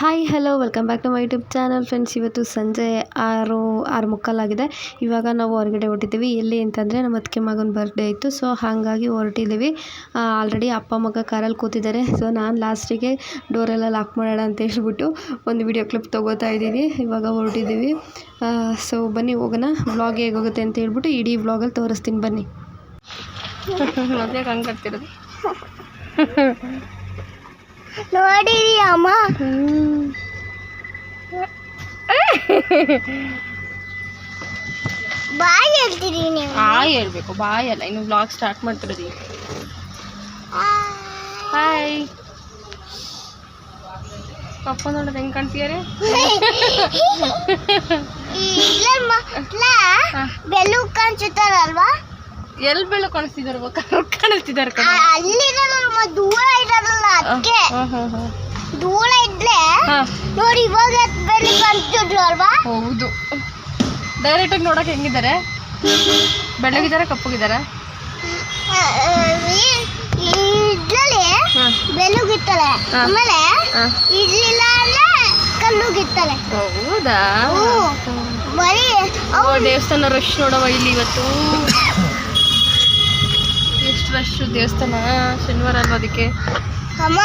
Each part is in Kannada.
Hi hello welcome back to my YouTube channel friends ಇವತ್ತು ಸಂಜೆ ಆರು ಆರು ಮುಕ್ಕಾಲಾಗಿದೆ. ಇವಾಗ ನಾವು ಹೊರಗಡೆ ಹೊರಟಿದ್ದೀವಿ. ಎಲ್ಲಿ ಅಂತಂದರೆ ನಮ್ಮ ಅದಕ್ಕೆ ಮಗನ ಬರ್ಡೇ ಇತ್ತು ಸೊ ಹಾಗಾಗಿ ಹೊರಟಿದ್ದೀವಿ. ಆಲ್ರೆಡಿ ಅಪ್ಪ ಮಗ ಕಾರಲ್ಲಿ ಕೂತಿದ್ದಾರೆ. ಸೊ ನಾನು ಲಾಸ್ಟಿಗೆ ಡೋರೆಲ್ಲ ಲಾಕ್ ಮಾಡೋಣ ಅಂತ ಹೇಳ್ಬಿಟ್ಟು ಒಂದು ವಿಡಿಯೋ ಕ್ಲಿಪ್ ತೊಗೋತಾ ಇದ್ದೀನಿ. ಇವಾಗ ಹೊರಟಿದ್ದೀವಿ. ಸೊ ಬನ್ನಿ ಹೋಗೋಣ. ವ್ಲಾಗ್ ಹೇಗೋಗುತ್ತೆ ಅಂತ ಹೇಳ್ಬಿಟ್ಟು ಇಡೀ ಬ್ಲಾಗಲ್ಲಿ ತೋರಿಸ್ತೀನಿ. ಬನ್ನಿ. ಹಂಗೆ ಅಮ್ಮ? ಬಾಯ್ ಹೇಳ್ತೀರಿ ನೀವು? ಬಾಯ್ ಹೇಳ್ಬೇಕು ಬಾಯ್ ಅಲ್ಲ. ಇನ್ನು ಬ್ಲಾಗ್ ಸ್ಟಾರ್ಟ್ ಮಾಡ್ತಿರೋದು ಹಾಯ್ ಪಪ್ಪ ನೋಡೋದು ಹೆಂಗ್ ಕಾಣ್ತೀಯಾರೆ ಬೆಲ್ಲು ಕಾಣಿಸುತ್ತಾರಲ್ವಾ ಎಲ್ಲಿ ಬೆಳ್ಳು ಕಾಣಿಸ್ತಿದಾರ ಕಾಣಿಸ್ತಿದ್ದಾರೆ ಅಲ್ಲಿ ಅಲ್ಲಿರಲ್ಲ ದೂರ ಇರಲ್ಲ ಅದಕ್ಕೆ. ದೂರ ಇದ್ರೆ ನೋಡಿ ಇವಾಗ ಬೆಳಿ ಕಾಣಿಸ್ತಿದ್ರು ಅಲ್ವಾ ಹೌದು ಡೈರೆಕ್ಟಾಗಿ ನೋಡಕ್ಕೆ ಹೆಂಗಿದ್ದಾರೆ? ಬೆಳ್ಳಗಿದ್ದಾರೆ ಕಪ್ಪಗಿದ್ದಾರೆ. ಇದ್ರಲ್ಲಿ ಬೆಲ್ಲುಗಿತ್ತಲೆ. ಆಮೇಲೆ ಇಡ್ಲಿಲ್ಲ ಅಂದ್ರೆ ಕಲ್ಲುಗಿತ್ತಲೆ ಹೌದಾ? ಬರೀ ದೇವಸ್ಥಾನ ರಶ್ ನೋಡವ ಇಲ್ಲಿ ಇವತ್ತು. ಎಷ್ಟು ರಶ್ ದೇವಸ್ಥಾನ? ಶನಿವಾರ ಅಲ್ವಾ ಅದಕ್ಕೆ? ಅಮ್ಮ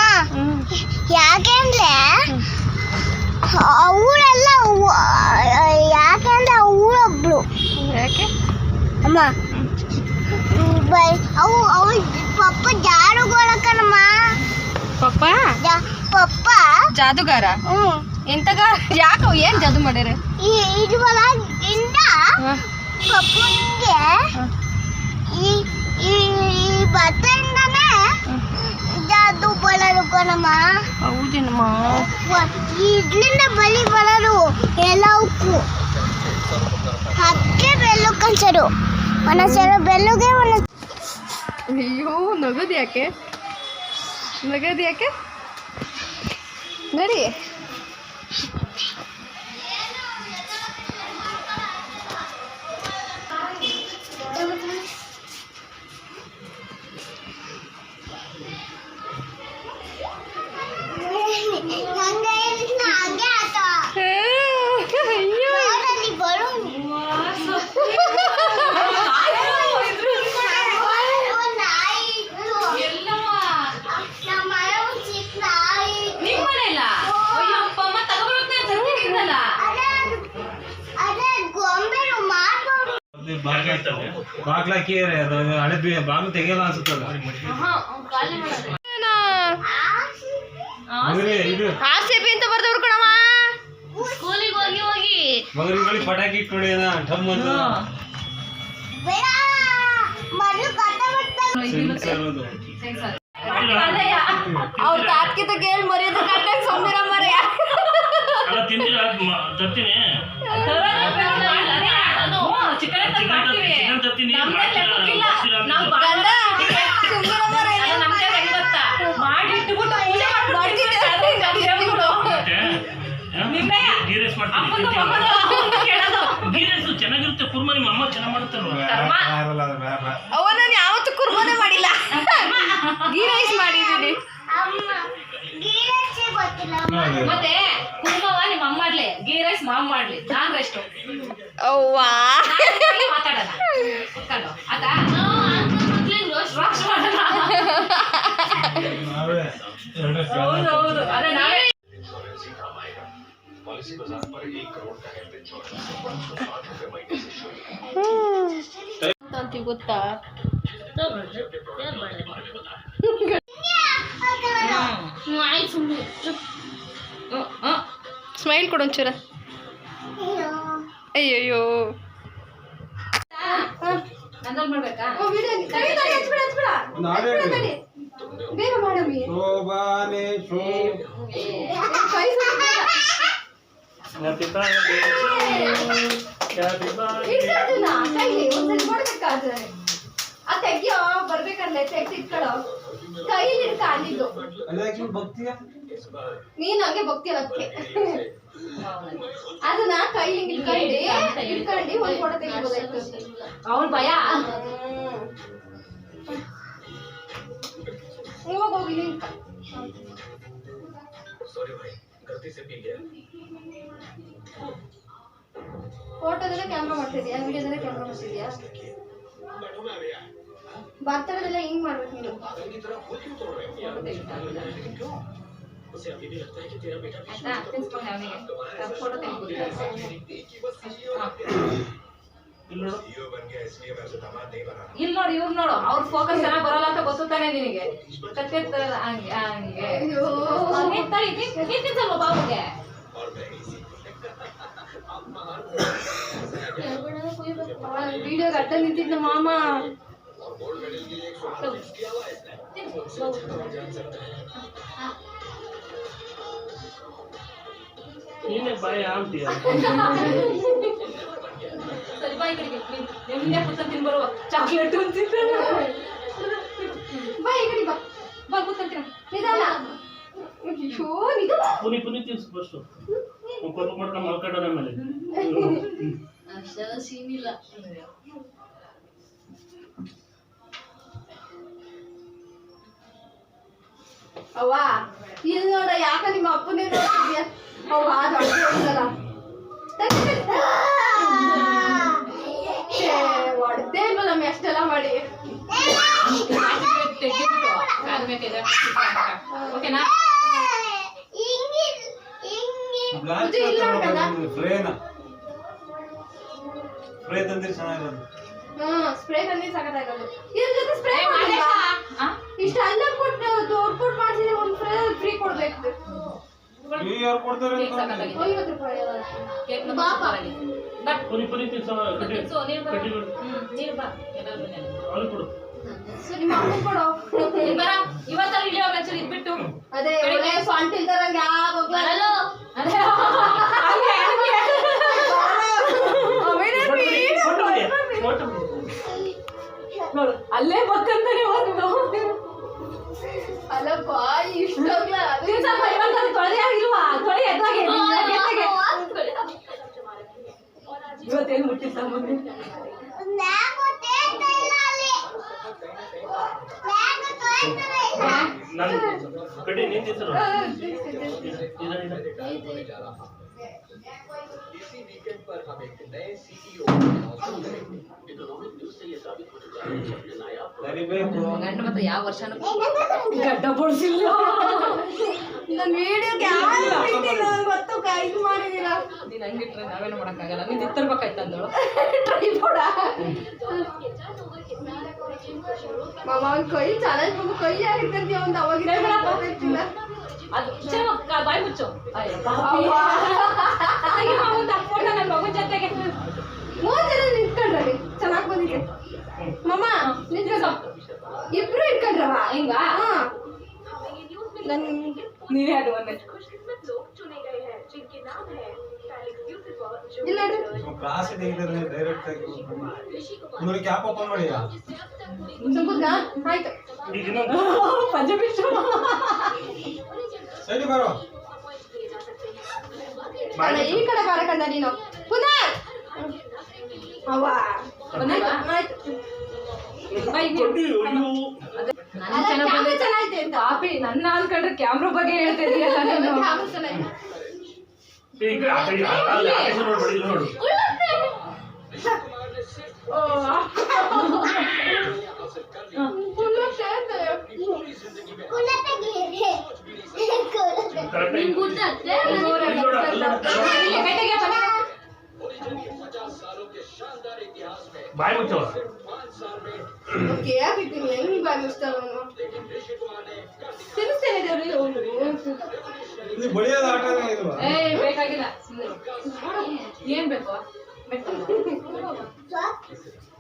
ಯಾಕೆಂದ್ರೆ ಅವಳೆಲ್ಲ ಯಾಕೆಂದ್ರೆ ಅವಳೊಬ್ಳು. ಯಾಕೆ? ಅಮ್ಮ ಅವು ಅವು ಪಪ್ಪ ಜಾರುಗೊಳಕನಮ್ಮ ಪಪ್ಪ? ಪಪ್ಪ? ಜಾದುಗಾರ? ಹ್ಞೂ ಎಂತಗಾರ? ಯಾಕೋ ಏನ್ ಜಾದು ಮಾಡ್ಯಾರ? ಈ ಇದ್ರೊಳಗಿಂದ ಪಪ್ಪನಿಗೆ ಇಡ್ಲಿಂದ ಬಲಿ ಬರಲು ಎಲ್ಲವಕ್ಕೂ ಹಕ್ಕೆ ಬೆಲ್ಲು ಕನ್ಸರು ಒಂದೊಂದ್ಸಲ ಬೆಲ್ಲುಗೆ ಒಂದೊಂದು ಅಯ್ಯೋ, ನಗದು ಯಾಕೆ? ನಗದು ಯಾಕೆ? ನಡಿ. ಬಾಗ್ಲಾಕಿ ಅದು ಹಳೆ ಬಿ- ಬಾಗ್ಲು ತೆಗಿಯಲ್ಲ ಅನ್ಸುತ್ತಲ್ಲ. ಮಗನೇ ಇದು ಆರ್ ಸಿ ಬಿ ಅಂತ ಬರ್ದವ್ರು ಕಣಮ್ಮ ಮಗನಿಗೆ ಪಟಾಕಿ ಠಮ್ ಅಂತ. ಅವ್ರ ತಾತ್ಕಿತ ಕೇಳಿ ಮರ್ಯಾದ ಕಟ್ಟಾಗ ಸುಮ್ಮನೆ ಮರ ಅಲ್ಲ ತಿಂತೀರ ತರ್ತೀನಿ. ಚೆನ್ನಾಗಿರುತ್ತೆ ಕುರ್ಮ ನಿಮ್ಮ ಅಮ್ಮ ಚೆನ್ನಾಗಿ ಮಾಡುತ್ತಲ್ವ? ಯಾರಲ್ಲ ಅದು ಬೇಡ. ಅವ ನಾನು ಯಾವತ್ತೂ ಕುರ್ಮನೆ ಮಾಡಿಲ್ಲ. ಗೀ ರೈಸ್ ಮಾಡಿದ್ದೀನಿ. ಮತ್ತೆ ಅಮ್ಮ ಮಾಡ್ಲಿ ಗೀ ರೈಸ್ ಮಾಮ್ ಮಾಡ್ಲಿ ನಾನ್ ರೆಸ್ಟ್ ಅವ್ವಾ ಮಾತಾಡಲ್ಲ ಕುತ್ಕೊಂಡು ಆತಾ ಹೌದು ಹೌದು ಅದೇ ನಾವೇ ಗೊತ್ತಾ. ಸ್ಮೈಲ್ ಕೊಡು ಒಂಚೂರ ಅಯ್ಯೋ. ಅಯ್ಯಯ್ಯೋ ನಂದೊಂದ್ ಆ ತೆಗಿಯೋ ಬರ್ಬೇಕಂದ್ರೆ ತೆಗ್ದು ಇಟ್ಕೊಳ್ಳೋ ಕೈಲಿ ಹಿಡ್ಕ ಅಲ್ಲಿದ್ದು ಅಲ್ಲ actually ಭಕ್ತಿಯ ನೀನು ಹಂಗೆ ಭಕ್ತಿ ಅದಕ್ಕೆ ಅದನ್ನ ಕೈ ಹಿಂಗ್ ಇಟ್ಕೊಂಡು ಇಟ್ಕೊಂಡು ಒಂದ್ ಫೋಟೋ ತೆಗಿಬೋದಾಯ್ತು ಅವ್ನ್ ಭಯ ಹೋಗೋಗಿ ನಿಂತ ಫೋಟೋದಲ್ಲೇ ಕ್ಯಾಮ್ರಾ ಮಾಡ್ತಿದ್ಯಾ ವಿಡಿಯೋದಲ್ಲೇ ಕ್ಯಾಮ್ರಾ ಮಾಡ್ತಿದ್ಯಾ ಬರ್ತಡೇದೆಲ್ಲ ಹೆಂಗ್ ಮಾಡ್ಬೇಕು ನೀನು? ಇಲ್ಲಿ ನೋಡು. ಇವ್ರು ನೋಡು. ಅವ್ರ ಫೋಕಸ್ ಚೆನ್ನಾಗಿ ಬರಲ್ಲ ಅಂತ ಗೊತ್ತಾನೆ ನಿನಗೆ. ತಿನ್ಸಲ್ವಾ ಬಾಬುಗೆ? ವಿಡಿಯೋ ಅಡ್ಡ ನಿಂತಿದ್ದ ಮಾಮ. ನೀನೇ ಬಾಯ ಅಂತೀಯ ಸರಿ ಬಾಯಿ ಕಡೆಗೆ ನೀನ್ ನೆಮ್ಮದಿಯಾಗಿ ಕೂತ್ಕೊಂಡು ತಿನ್ಬರುವ ಚಾಕ್ಲೇಟ್ ಅಂತಿದ್ದ ಬಾ ಈ ಕಡೆ ಬಾ ಬಾ ಕೂತ್ಕೊಂತೀನಿ ನಿಧಾನ ಅಯ್ಯೋ ನಿಧಾನ ಪುನಿ ಪುನಿ ತಿನ್ಸು ಫಸ್ಟು ಕೊಪ್ಪ ಮಾಡ್ಕೊಂಡು ಮಲ್ಕೊಂಡೋನ ಮೇಲೆ ಹ್ಮ್. ಅಷ್ಟೆಲ್ಲ ಸೀನ್ ಇಲ್ಲ ಅವ್ವ ಇಲ್ಲಿ ನೋಡ ಯಾಕ ನಿಮ್ಮ ಅಪ್ಪನೇ ನೋಡ್ತಿದ್ಯಾ? ಅವ್ವ ಹೊಡ್ದೇ ನಮ್ಮ ಎಷ್ಟೆಲ್ಲ ಮಾಡಿ. ಓಕೆನಾ? ಫ್ರೇ ತಂದಿರಿ ಚೆನ್ನಾಗಿರೋದು. ಸ್ಪ್ರೇ ತಂದಿ ಇದ್ರ ಜೊತೆ ಸ್ಪ್ರೇ? ಇಷ್ಟ ಅಲ್ಲ ಕೊಟ್ಟು ದೊಡ್ಡ ಕೊಟ್ಟು ಮಾಡಿಸಿದ್ರೆ ಒಂದು ಫ್ರೇ ಫ್ರೀ ಕೊಡ್ಬೇಕು ನೀವು ಯಾರು ಕೊಡ್ತಾರೆ ಕೇಕ್ ಐವತ್ತು ರೂಪಾಯಿ ಕೇಕ್ ಬಾಪ. ತಗೊಳ್ಳಿ. ಬಾ. ಪುನಿ ಪುನಿ ತಿನ್ಸೋ ಕಟ್ಟಿ ತಿನ್ಸು, ನೀನು ಬಾ. ಕಟ್ಟಿ ಬಿಡು ಬಾ. ಎಲ್ಲರೂ ಬನ್ನಿ. ಅವಳು ಕೊಡು ಸರಿ ನಿಮ್ಮ ಅಮ್ಮನ್ ಕೊಡು ನೀನ್ ಬರ. ಇವತ್ತಾರು ಇಲ್ಲಿ ಹೋಗಿ ಇದ್ಬಿಟ್ಟು ಅದೇ ಸೊಂಟ ಇಲ್ದಾರಂಗೆ ಯಾವಾಗ್ಲೂ ಕರಿಬೇಕು ಗಂಡ ಮಾತ್ರ ಯಾವ ವರ್ಷನೂ ಗಡ್ಡ ಬಡಿಸಿಲ್ಲ ನನ್ನ ವಿಡಿಯೋಗೆ ಯಾರು ಬಿಟ್ಟಿಲ್ಲ ಗೊತ್ತು ಇದು ಮಾಡಿದೀರ ನೀನ್ ಹಂಗಿಟ್ರೆ ನಾವೇನು ಮಾಡಕ್ಕಾಗಲ್ಲ. ನೀನ್ ಇತ್ತಿರ್ಬೇಕಾಯ್ತು ಅಂದಳು. ಟ್ರೈಪೋಡ ಮಾಮ ಅವ್ನ್ ಕೈ ಚಾಲೆಂಜ್ ಕೈ ಒಂದು ಅವಾಗಿನ ಗೊತ್ತಿಲ್ಲ ಅದು ಚೆನ್ನಾಗಿ ಬಾಯಿ ಮುಚ್ಚು ತಕ್ಕೊಂಡ ಮಗನ್ ಜೊತೆಗೆ. ಮೂರ್ ಜನ ನಿಂತ್ಕೊಂಡ್ರಿ ಚೆನ್ನಾಗಿ ಬಂದಿದೆ. ಮಮ್ಮ ನಿಂತ್ಕೊಂಡ ಇಬ್ರು ಇಟ್ಕೊಂಡ್ರವ? ಹಿಂಗ? ನನ್ ಅದು ಒಂದೇ ಇಲ್ಲ. ಕ್ಲಾಸ್ ಡೈರೆಕ್ಟ್ ಆಗಿ ಓಪನ್? ಆಯ್ತು. ಪಂಜಾಬಿ ಸೈಡಿ ಬರೋ ಈ ಕಡೆ ಬರಕಂದ ನೀನು ಪುನಃ ಅವ್ವ ಬಂದಿಲ್ವಾ? ಆಯ್ತು ಬಾಯಿ ಕಟ್ಟಿ ಅಯ್ಯೋ ನನ್ನ ಅಲ್ಲ, ಚೆನ್ನಾಗ್ ಕ್ಯಾಮ್ರಾ ಬಂದೈತೆ. ಚೆನ್ನಾಗೈತೆ ಅಂತ ಪಾಪಿ ನನ್ನ ಅನ್ಕೊಂಡ್ರೆ ಕ್ಯಾಮ್ರಾ ಬಗ್ಗೆ ಹೇಳ್ತಿದೀಯಲ್ಲ ನೀನು ಕ್ಯಾಮ್ರಾ ಬಾಯಿ ಮುಚ್ಚವ ಹೆಂಗ್ ಬಾಯ್ ಮುಚ್ತಾವ ಅವನು. ತಿನ್ನಿಸ್ತೇನೆ ದೇವ್ರಿಗೆ ಅವ್ನು. ಇಲ್ವಾ ಏಯ್ ಬೇಕಾಗಿಲ್ಲ. ಏನ್ ಬೇಕು. ಬೇಕು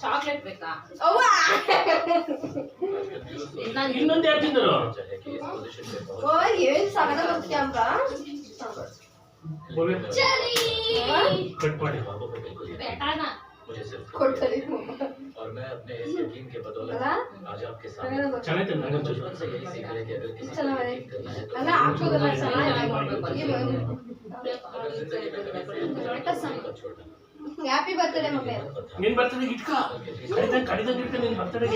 ಚಾಕ್ಲೇಟ್ ಬೇಕಾ ಅವ್ವ ನಾನು ಇನ್ನೊಂದು ಯಾಕೆ ತಿಂದರು ಓ ಏನ್ ಸಗದ ಬಂತು ಕ್ಯಾಮ್ರಾ ಕಟ್ ಮಾಡಿ ಬೇಟಾನ ಕೊಡ್ತಾರೆ और मैं अपने इस यकीन के बदौलत ಅಲ್ಲ आज आपके सामने ಸಗದ ಬಂತು. ಚೆನ್ನಾಯ್ತು ನಂಗೆ बचपन से यही सीख रहे कि अगर किसी चीज ಚೆನ್ನಾಗಿದೆ. को करना है तो ಅಲ್ಲ ಹಾಕೋದಲ್ಲ ಚೆನ್ನಾಗಿದೆ अगर जिंदगी में ಹ್ಯಾಪಿ ಬರ್ತ್ಡೇ ಮಮ್ಮಿ. ನಿನ್ ಬರ್ತಡೇ ಇಟ್ಕ. ಕಡಿದ ಇಟ್ಕ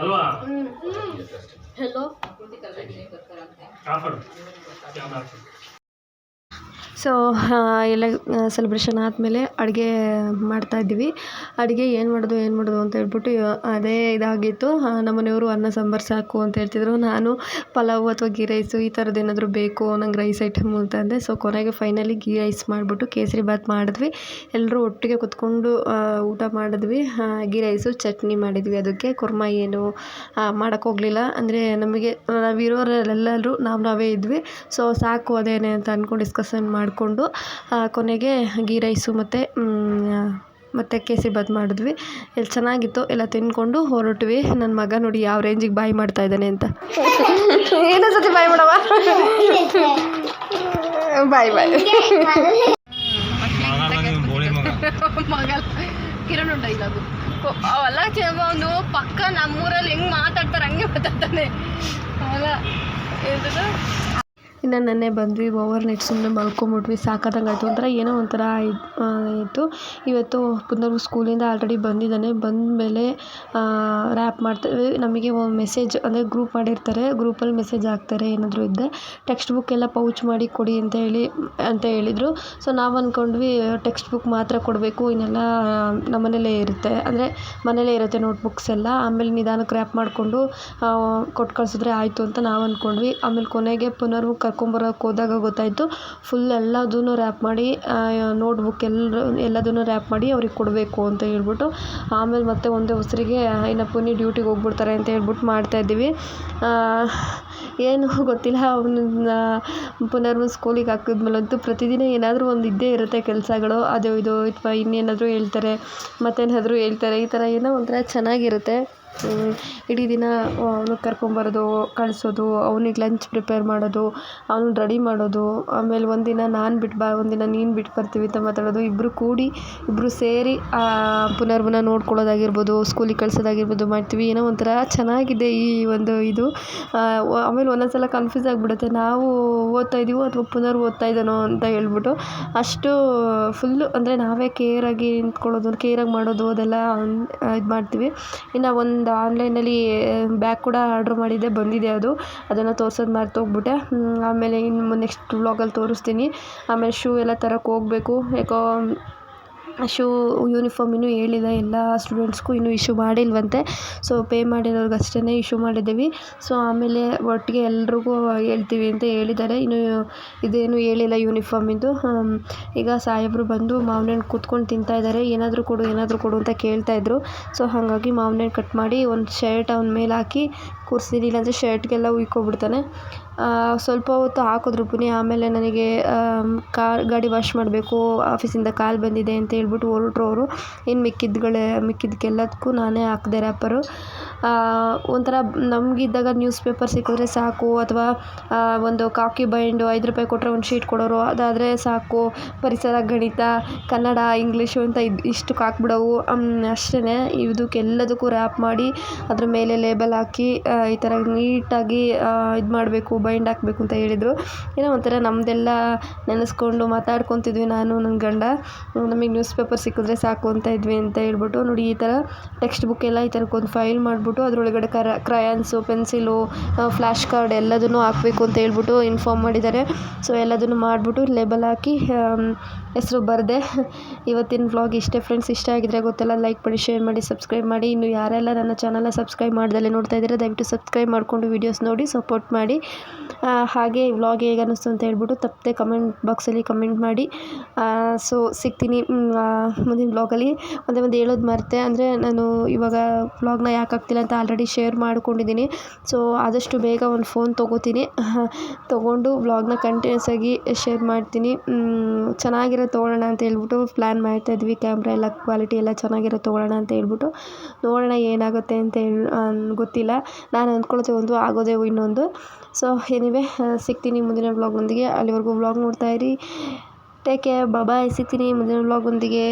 ಅಲ್ವಾ? ಸೊ ಎಲ್ಲ ಸೆಲೆಬ್ರೇಷನ್ ಆದಮೇಲೆ ಅಡುಗೆ ಮಾಡ್ತಾಯಿದ್ವಿ ಅಡುಗೆ ಏನು ಮಾಡೋದು ಏನು ಮಾಡೋದು ಅಂತ ಹೇಳ್ಬಿಟ್ಟು ಅದೇ ಇದಾಗಿತ್ತು. ನಮ್ಮ ಮನೆಯವರು ಅನ್ನ, ಸಾಂಬಾರು ಸಾಕು ಅಂತ ಹೇಳ್ತಿದ್ರು. ನಾನು ಪಲಾವು ಅಥವಾ ಗೀ ರೈಸು ಈ ಥರದ್ದು ಏನಾದರೂ ಬೇಕು, ನಂಗೆ ರೈಸ್ ಐಟಮ್ ಅಂತ ಅಂದೆ. ಸೊ, ಕೊನೆಗೆ ಫೈನಲಿ ಗೀ ರೈಸ್ ಮಾಡಿಬಿಟ್ಟು ಕೇಸರಿ ಬಾತ್ ಮಾಡಿದ್ವಿ. ಎಲ್ಲರೂ ಒಟ್ಟಿಗೆ ಕುತ್ಕೊಂಡು ಊಟ ಮಾಡಿದ್ವಿ. ಗೀ ರೈಸು ಚಟ್ನಿ ಮಾಡಿದ್ವಿ ಅದಕ್ಕೆ. ಕುರ್ಮ ಏನು ಮಾಡೋಕ್ಕೋಗಲಿಲ್ಲ ಅಂದರೆ ನಮಗೆ ನಾವಿರೋರೆಲ್ಲರೂ ನಾವು ನಾವೇ ಇದ್ವಿ. ಸೊ, ಸಾಕು ಅದೇನೆ ಅಂತ ಅಂದ್ಕೊಂಡು ಡಿಸ್ಕಷನ್ ಮಾಡಿಕೊಂಡು ಕೊನೆಗೆ ಗೀ ರೈಸು ಮತ್ತು ಮತ್ತು ಕೇಸರಿ ಬಾತ್ ಮಾಡಿದ್ವಿ. ಎಲ್ಲ ಚೆನ್ನಾಗಿತ್ತು, ಎಲ್ಲ ತಿನ್ಕೊಂಡು ಹೊರಟ್ವಿ. ನನ್ನ ಮಗ ನೋಡಿ ಯಾವ ರೇಂಜಿಗೆ ಬಾಯಿ ಮಾಡ್ತಾ ಇದ್ದಾನೆ ಅಂತ. ಏನೋ ಸತಿ ಬಾಯ್ ಮಾಡವ ಬಾಯ್ ಬಾಯ್. ಅವೆಲ್ಲ ಅವನು ಪಕ್ಕ ನಮ್ಮೂರಲ್ಲಿ ಹೆಂಗೆ ಮಾತಾಡ್ತಾರೆ ಹಂಗೆ ಮಾತಾಡ್ತಾನೆ. ಅವೆಲ್ಲ ಇನ್ನು ನೆನ್ನೆ ಬಂದ್ವಿ, ಓವರ್ ನೈಟ್ ಸುಮ್ಮನೆ ಮಲ್ಕೊಂಬಿಟ್ವಿ ಸಾಕಾದಂಗೆ ಆಯಿತು ಒಂಥರ ಏನೋ ಒಂಥರ ಆಯಿತು. ಇವತ್ತು ಪುನರ್ ಸ್ಕೂಲಿಂದ ಆಲ್ರೆಡಿ ಬಂದಿದ್ದಾನೆ, ಬಂದಮೇಲೆ ರ್ಯಾಪ್ ಮಾಡ್ತೇವೆ. ನಮಗೆ ಮೆಸೇಜ್ ಅಂದರೆ ಗ್ರೂಪ್ ಮಾಡಿರ್ತಾರೆ ಗ್ರೂಪಲ್ಲಿ ಮೆಸೇಜ್ ಹಾಕ್ತಾರೆ, ಏನಾದರೂ ಇದ್ದರೆ ಟೆಕ್ಸ್ಟ್ ಬುಕ್ ಎಲ್ಲ ಪೌಚ್ ಮಾಡಿ ಕೊಡಿ ಅಂತ ಹೇಳಿ, ಅಂತ ಹೇಳಿದರು. ಸೊ ನಾವು ಅಂದ್ಕೊಂಡ್ವಿ ಟೆಕ್ಸ್ಟ್ ಬುಕ್ ಮಾತ್ರ ಕೊಡಬೇಕು, ಇನ್ನೆಲ್ಲ ನಮ್ಮನೇಲೇ ಇರುತ್ತೆ. ಅಂದರೆ ಮನೇಲೇ ಇರುತ್ತೆ ನೋಟ್ಬುಕ್ಸ್ ಎಲ್ಲ. ಆಮೇಲೆ ನಿಧಾನಕ್ಕೆ ರ್ಯಾಪ್ ಮಾಡಿಕೊಂಡು ಕೊಟ್ಟು ಕಳಿಸಿದ್ರೆ ಆಯಿತು ಅಂತ ನಾವು ಅಂದ್ಕೊಂಡ್ವಿ ಆಮೇಲೆ ಕೊನೆಗೆ ಪುನರ್ ಕರ್ಕೊಂಬರೋಕೆ ಹೋದಾಗ ಗೊತ್ತಾಯಿತು ಫುಲ್ ಎಲ್ಲದನ್ನೂ ರ್ಯಾಪ್ ಮಾಡಿ ನೋಟ್ಬುಕ್ ಎಲ್ಲ ಎಲ್ಲದನ್ನೂ ರ್ಯಾಪ್ ಮಾಡಿ ಅವ್ರಿಗೆ ಕೊಡಬೇಕು ಅಂತ ಹೇಳ್ಬಿಟ್ಟು, ಆಮೇಲೆ ಮತ್ತೆ ಒಂದೇ ಉಸಿರಿಗೆ ಇನ್ನು ಪುನಿ ಡ್ಯೂಟಿಗೆ ಹೋಗ್ಬಿಡ್ತಾರೆ ಅಂತ ಹೇಳ್ಬಿಟ್ಟು ಮಾಡ್ತಾಯಿದ್ದೀವಿ ಏನು ಗೊತ್ತಿಲ್ಲ ಅವನ ಪುನರ್ ಸ್ಕೂಲಿಗೆ ಹಾಕಿದ್ಮೇಲಂತೂ ಪ್ರತಿದಿನ ಏನಾದರೂ ಒಂದು ಇದ್ದೇ ಇರುತ್ತೆ ಕೆಲಸಗಳು, ಅದು ಇದು ಅಥವಾ ಇನ್ನೇನಾದರೂ ಹೇಳ್ತಾರೆ, ಮತ್ತೇನಾದರೂ ಹೇಳ್ತಾರೆ, ಈ ಥರ ಏನೋ ಒಂಥರ ಚೆನ್ನಾಗಿರುತ್ತೆ. ಇಡೀ ದಿನ ಅವ್ನಿಗೆ ಕರ್ಕೊಂಬರೋದು, ಕಳಿಸೋದು, ಅವ್ನಿಗೆ ಲಂಚ್ ಪ್ರಿಪೇರ್ ಮಾಡೋದು ಅವ್ನನ್ನ ರೆಡಿ ಮಾಡೋದು, ಆಮೇಲೆ ಒಂದಿನ ನಾನು ಬಿಟ್ಟು ಬಾ, ಒಂದಿನ ನೀನು ಬಿಟ್ಟು ಬರ್ತೀವಿ ಅಂತ ಮಾತಾಡೋದು ಇಬ್ಬರು ಕೂಡಿ ಇಬ್ಬರು ಸೇರಿ ಪುನರ್ವನ ನೋಡ್ಕೊಳ್ಳೋದಾಗಿರ್ಬೋದು ಸ್ಕೂಲಿಗೆ ಕಳಿಸೋದಾಗಿರ್ಬೋದು ಮಾಡ್ತೀವಿ. ಏನೋ ಒಂಥರ ಚೆನ್ನಾಗಿದೆ ಈ ಒಂದು ಇದು. ಆಮೇಲೆ ಒಂದೊಂದು ಸಲ ಕನ್ಫ್ಯೂಸ್ ಆಗಿಬಿಡುತ್ತೆ. ನಾವು ಓದ್ತಾ ಇದ್ದೀವೋ ಅಥವಾ ಪುನರ್ ಓದ್ತಾ ಇದ್ದಾನೋ ಅಂತ ಹೇಳ್ಬಿಟ್ಟು ಅಷ್ಟು ಫುಲ್ಲು ಅಂದರೆ ನಾವೇ ಕೇರಾಗಿ ನಿಂತ್ಕೊಳ್ಳೋದು ಕೇರಾಗಿ ಮಾಡೋದು ಅದೆಲ್ಲ ಇದು ಮಾಡ್ತೀವಿ ಇನ್ನು ಒಂದು ಆನ್ಲೈನಲ್ಲಿ ಬ್ಯಾಗ್ ಕೂಡ ಆರ್ಡ್ರ್ ಮಾಡಿದ್ದೆ, ಬಂದಿದೆ ಅದು. ಅದನ್ನು ತೋರ್ಸೋದು ಮರ್ತೋಗ್ಬಿಟ್ಟೆ ಆಮೇಲೆ ಇನ್ನು ನೆಕ್ಸ್ಟ್ ವ್ಲಾಗಲ್ಲಿ ತೋರಿಸ್ತೀನಿ. ಆಮೇಲೆ ಶೂ ಎಲ್ಲ ತರಕ್ಕೆ ಹೋಗ್ಬೇಕು. ಯಾಕೋ ಶೂ ಯೂನಿಫಾರ್ಮ್ ಇನ್ನೂ ಹೇಳಿಲ್ಲ, ಎಲ್ಲ ಸ್ಟೂಡೆಂಟ್ಸ್ಗೂ ಇನ್ನೂ ಇಶ್ಯೂ ಮಾಡಿಲ್ವಂತೆ. ಸೊ ಪೇ ಮಾಡಿರೋರ್ಗೆ ಅಷ್ಟೇ ಇಶ್ಯೂ ಮಾಡಿದ್ದೀವಿ. ಸೊ ಆಮೇಲೆ ಒಟ್ಟಿಗೆ ಎಲ್ರಿಗೂ ಹೇಳ್ತೀವಿ ಅಂತ ಹೇಳಿದ್ದಾರೆ. ಇನ್ನು ಇದೇನು ಹೇಳಿಲ್ಲ ಯೂನಿಫಾರ್ಮಿಂದು ಈಗ ಸಾಹೇಬರು ಬಂದು ಮಾವಿನ ಕೂತ್ಕೊಂಡು ತಿಂತಾ ಇದ್ದಾರೆ. ಏನಾದರೂ ಕೊಡು ಏನಾದರೂ ಕೊಡು ಅಂತ ಕೇಳ್ತಾಯಿದ್ರು ಸೊ ಹಾಗಾಗಿ ಮಾವಿನ ಕಟ್ ಮಾಡಿ ಒಂದು ಶರ್ಟ್ ಅವ್ನ ಮೇಲೆ ಹಾಕಿ ಕೂರಿಸ್ತೀನಿ ಇಲ್ಲಾಂದರೆ ಶರ್ಟ್ಗೆಲ್ಲ ಉಯ್ಕೊಬಿಡ್ತಾನೆ. ಸ್ವಲ್ಪ ಹೊತ್ತು ಹಾಕಿದ್ರು ಪುನಿ, ಆಮೇಲೆ ನನಗೆ ಕಾರ್ ಗಾಡಿ ವಾಶ್ ಮಾಡಬೇಕು, ಆಫೀಸಿಂದ ಕಾಲ್ ಬಂದಿದೆ ಅಂತ ಹೇಳ್ಬಿಟ್ಟು ಹೊರಟ್ರು ಅವರು. ಇನ್ನು ಮಿಕ್ಕಿದ್ಗಳೇ ಮಿಕ್ಕಿದ್ದಕ್ಕೆಲ್ಲದಕ್ಕೂ ನಾನೇ ಹಾಕಿದೆ ರ್ಯಾಪರು ಒಂಥರ ನಮಗಿದ್ದಾಗ ನ್ಯೂಸ್ ಪೇಪರ್ ಸಿಕ್ಕಿದ್ರೆ ಸಾಕು ಅಥವಾ ಒಂದು ಕಾಕಿ ಬೈಂಡು ಐದು ರೂಪಾಯಿ ಕೊಟ್ಟರೆ ಒಂದು ಶೀಟ್ ಕೊಡೋರು, ಅದಾದರೆ ಸಾಕು. ಪರಿಸರ, ಗಣಿತ, ಕನ್ನಡ ಇಂಗ್ಲೀಷು ಅಂತ ಇದು ಇಷ್ಟಕ್ಕೆ ಹಾಕ್ಬಿಡೋವು ಅಷ್ಟೇ ಇದಕ್ಕೆಲ್ಲದಕ್ಕೂ ರ್ಯಾಪ್ ಮಾಡಿ, ಅದ್ರ ಮೇಲೆ ಲೇಬಲ್ ಹಾಕಿ ಈ ಥರ ನೀಟಾಗಿ ಇದು ಮಾಡಬೇಕು ಬೈಂಡ್ ಹಾಕಬೇಕು ಅಂತ ಹೇಳಿದರು. ಏನೋ ಒಂಥರ ನಮ್ಮದೆಲ್ಲ ನೆನೆಸ್ಕೊಂಡು ಮಾತಾಡ್ಕೊತಿದ್ವಿ ನಾನು ನನ್ನ ಗಂಡ. ನಮಗೆ ನ್ಯೂಸ್ ಪೇಪರ್ ಸಿಕ್ಕಿದ್ರೆ ಸಾಕು ಅಂತ ಇದ್ವಿ ಅಂತ ಹೇಳ್ಬಿಟ್ಟು, ನೋಡಿ ಈ ಥರ ಟೆಕ್ಸ್ಟ್ ಬುಕ್ ಎಲ್ಲ ಈ ಥರಕ್ಕೊಂದು ಫೈಲ್ ಮಾಡಿಬಿಟ್ಟು ಅದರೊಳಗಡೆ ಕರ ಕ್ರಯಾನ್ಸು ಪೆನ್ಸಿಲು ಫ್ಲ್ಯಾಶ್ ಕಾರ್ಡ್ ಎಲ್ಲದನ್ನು ಹಾಕಬೇಕು ಅಂತ ಹೇಳ್ಬಿಟ್ಟು ಇನ್ಫಾರ್ಮ್ ಮಾಡಿದ್ದಾರೆ. ಸೊ ಎಲ್ಲದನ್ನು ಮಾಡಿಬಿಟ್ಟು ಲೇಬಲ್ ಹಾಕಿ ಹೆಸರು ಬರೆದೆ. ಇವತ್ತಿನ ವ್ಲಾಗ್ ಇಷ್ಟೇ ಫ್ರೆಂಡ್ಸ್ ಇಷ್ಟ ಆಗಿದ್ರೆ ಗೊತ್ತಲ್ಲ ಲೈಕ್ ಮಾಡಿ ಶೇರ್ ಮಾಡಿ ಸಬ್ಸ್ಕ್ರೈಬ್ ಮಾಡಿ. ಇನ್ನು ಯಾರೆಲ್ಲ ನನ್ನ ಚಾನಲ್ನ ಸಬ್ಸ್ಕ್ರೈಬ್ ಮಾಡ್ದಲ್ಲೇ ನೋಡ್ತಾ ಇದ್ದೀರಾ, ದಯವಿಟ್ಟು ಸಬ್ಸ್ಕ್ರೈಬ್ ಮಾಡಿಕೊಂಡು ವೀಡಿಯೋಸ್ ನೋಡಿ ಸಪೋರ್ಟ್ ಮಾಡಿ. ಹಾಗೆ ವ್ಲಾಗ್ ಹೇಗೆ ಅನ್ನಿಸ್ತು ಅಂತ ಹೇಳ್ಬಿಟ್ಟು ತಪ್ಪದೆ ಕಮೆಂಟ್ ಬಾಕ್ಸಲ್ಲಿ ಕಮೆಂಟ್ ಮಾಡಿ. ಸೊ ಸಿಗ್ತೀನಿ ಮುಂದಿನ ವ್ಲಾಗಲ್ಲಿ ಒಂದೇ ಒಂದು ಹೇಳೋದು ಮರೆತೆ, ಅಂದರೆ ನಾನು ಇವಾಗ ವ್ಲಾಗ್ನ ಯಾಕೆ ಆಗ್ತಿಲ್ಲ ಅಂತ ಆಲ್ರೆಡಿ ಶೇರ್ ಮಾಡ್ಕೊಂಡಿದ್ದೀನಿ. ಸೊ ಆದಷ್ಟು ಬೇಗ ಒಂದು ಫೋನ್ ತೊಗೋತೀನಿ. ತೊಗೊಂಡು ವ್ಲಾಗ್ನ ಕಂಟಿನ್ಯೂಸ್ ಆಗಿ ಶೇರ್ ಮಾಡ್ತೀನಿ. ಚೆನ್ನಾಗಿರೋ ತೊಗೊಳ್ಳೋಣ ಅಂತ ಹೇಳ್ಬಿಟ್ಟು ಪ್ಲ್ಯಾನ್ ಮಾಡ್ತಾಯಿದ್ವಿ ಕ್ಯಾಮ್ರಾ ಎಲ್ಲ ಕ್ವಾಲಿಟಿ ಎಲ್ಲ ಚೆನ್ನಾಗಿರೋ ತೊಗೊಳ್ಳೋಣ ಅಂತ ಹೇಳ್ಬಿಟ್ಟು. ನೋಡೋಣ ಏನಾಗುತ್ತೆ ಅಂತ ಹೇಳಿ ಗೊತ್ತಿಲ್ಲ. ನಾನು ಅಂದ್ಕೊಳ್ತೇವೆ ಒಂದು, ಆಗೋದೇ ಇನ್ನೊಂದು. ಸೊ ಏನಿವೆ ಸಿಗ್ತೀನಿ ಮುಂದಿನ ವ್ಲಾಗ್ನೊಂದಿಗೆ ಅಲ್ಲಿವರೆಗೂ ವ್ಲಾಗ್ ನೋಡ್ತಾ ಇರಿ. ಟೇಕ್ ಕೇರ್ ಬಾಯ್ ಸಿಗ್ತೀನಿ ಮುಂದಿನ ವ್ಲಾಗೊಂದಿಗೆ